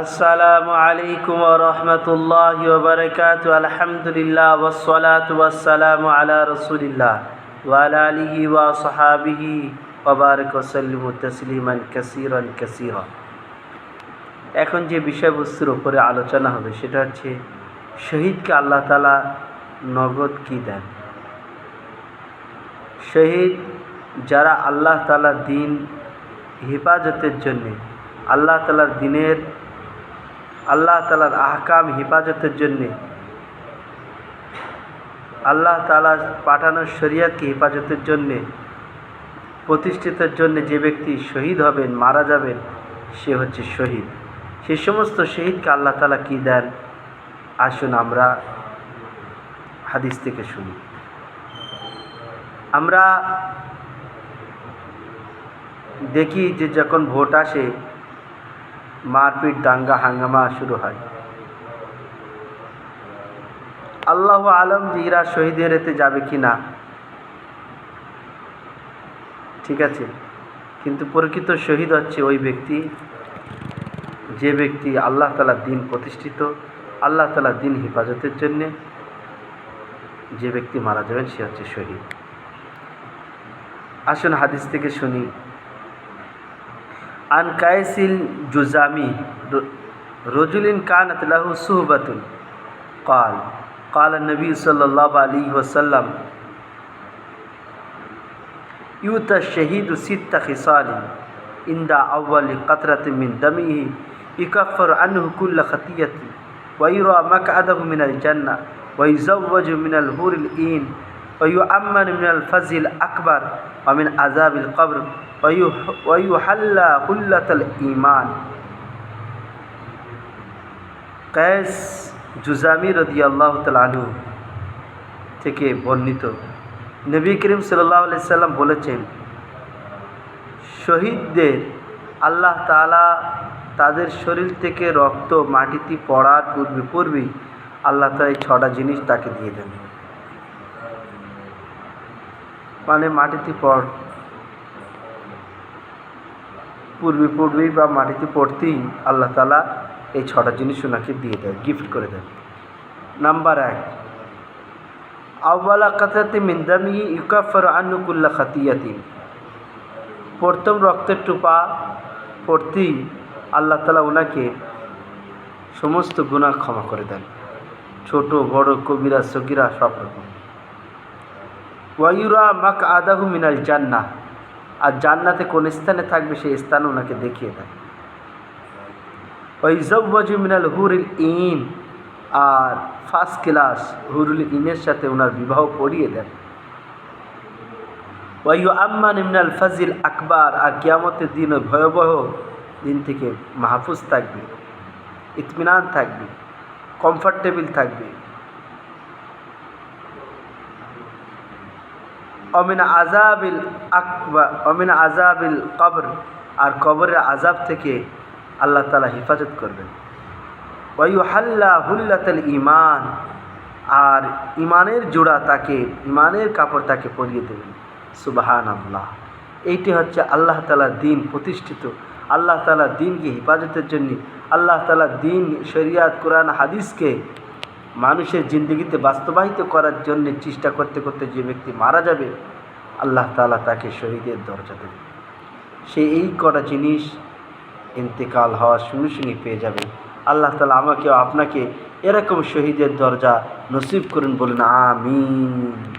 আসসালামু আলাইকুম রহমতুল্লাহ বারকাত। আলহামদুলিল্লাহ ওসলাত ওয়াসালাম আলা রসুলিল্লাহ ওয়ালা আলিহি ওয়া সাহাবিহি ওবারক ওসাল্লিম তসলিমান কাসিরন কাসিরা। এখন যে বিষয়বস্তুর উপরে আলোচনা হবে সেটা হচ্ছে, শহীদকে আল্লাহ তালা নগদ কি দেন? শহীদ যারা আল্লাহ তালা দিন হেফাজতের জন্যে, আল্লাহ তালার দিনের আল্লাহ তালার আহকাম হেফাজতের জন্যে। আল্লাহ তালা পাঠানোর শরিয়াতকে হেফাজতের জন্যে, প্রতিষ্ঠিতের জন্য যে ব্যক্তি শহীদ হবেন, মারা যাবেন, সে হচ্ছে শহীদ। সে সমস্ত শহীদকে আল্লাহ তালা কী দেন? আসুন আমরা হাদিস থেকে শুনি। আমরা দেখি যে যখন ভোট আসে মারপিট, দাঙ্গা, হাঙ্গামা শুরু হয়। আল্লাহ আলম যে এরা শহীদের এতে যাবে কি না, ঠিক আছে, কিন্তু প্রকৃত শহীদ হচ্ছে ওই ব্যক্তি, যে ব্যক্তি আল্লাহ তালা দিন প্রতিষ্ঠিত, আল্লাহ তালা দিন হেফাজতের জন্যে যে ব্যক্তি মারা যাবেন সে হচ্ছে শহীদ। আসুন হাদিস থেকে শুনি। عن قيس الجزامي رجل كانت له صحبة قال قال النبي صلى الله عليه وسلم يؤتى الشهيد ست خصال عند أول قطرة من دمه يكفر عنه كل خطية ويرى مقعده من الجنة ويزوج من الهور الإين ওয়ু আম্মান মিনাল ফাজিল আকবর আমিন আজাবিল কবর ওয়ু ওয়ু হাল্লা হুল্লাতল ইমান কায়েস জুজামি রাদিয়াল্লাহু তাআলা আনহু থেকে বর্ণিত। নবী করিম সাল্লাহ সাল্লাম বলেছেন, শহীদদের আল্লাহ তাআলা তাদের শরীর থেকে রক্ত মাটিতে পড়ার পূর্বে পূর্বেই আল্লাহ তাই ছটা জিনিস তাকে দিয়ে দেন। মানে মাটিতে পড়। পূর্বে পূর্বেই বা মাটিতে পড়তেই আল্লাহ তালা এই ছটা জিনিস ওনাকে দিয়ে দেয় গিফট করে দেয় নাম্বার এক আউ্বালা কাতাতে মিন্দামি ইউকাফর আনুকুল্লা খাতিয়াতি প্রথম রক্তের টুপা পড়তেই আল্লাহ তালা ওনাকে সমস্ত গুণা ক্ষমা করে দেন। ছোট, বড়, কবিরা, সগিরা, সব রকম। ওয়াইউরা মাক আদাহু মিনাল জান্না। আর জান্নাতে কোন স্থানে থাকবে সেই স্থান ওনাকে দেখিয়ে দেয়। ওয়াইজব্বাজু মিনাল হুরুল ইন। আর ফার্স্ট ক্লাস হুরুল ইনের সাথে ওনার বিবাহ পড়িয়ে দেন। ওয়াইউ আম্মান ইমনাল ফাজিল আকবার। আর কিয়ামতের দিন ওই ভয়াবহ দিন থেকে মাহফুজ থাকবে, ইতমিনান থাকবে কমফর্টেবল থাকবে। অমিন আজাবিল আকবা, অমিন আজাবিল কবর। আর কবরের আজাব থেকে আল্লাহ তালা হেফাজত করবেন। ওয়ু হাল্লা হুল্লাতাল ইমান আর ইমানের জোড়া তাকে ইমানের কাপড় তাকে পরিয়ে দেবেন। সুবাহান আল্লাহ এইটি হচ্ছে আল্লাহ তালা দিন প্রতিষ্ঠিত। আল্লাহ তালা দিনকে হেফাজতের জন্য আল্লাহ তালা দিন, শরিয়াত, কোরআন, হাদিসকে মানুষের জিন্দগিতে বাস্তবায়িত করার জন্য চেষ্টা করতে করতে যে ব্যক্তি মারা যাবে, আল্লাহ তালা তাকে শহীদের দরজা দেবে। সে এই কটা জিনিস ইন্তেকাল হওয়ার সঙ্গে সঙ্গে পেয়ে যাবে। আল্লাহ তালা আমাকেও আপনাকে এরকম শহীদের দরজা নসিব করুন বলুন, আমিন।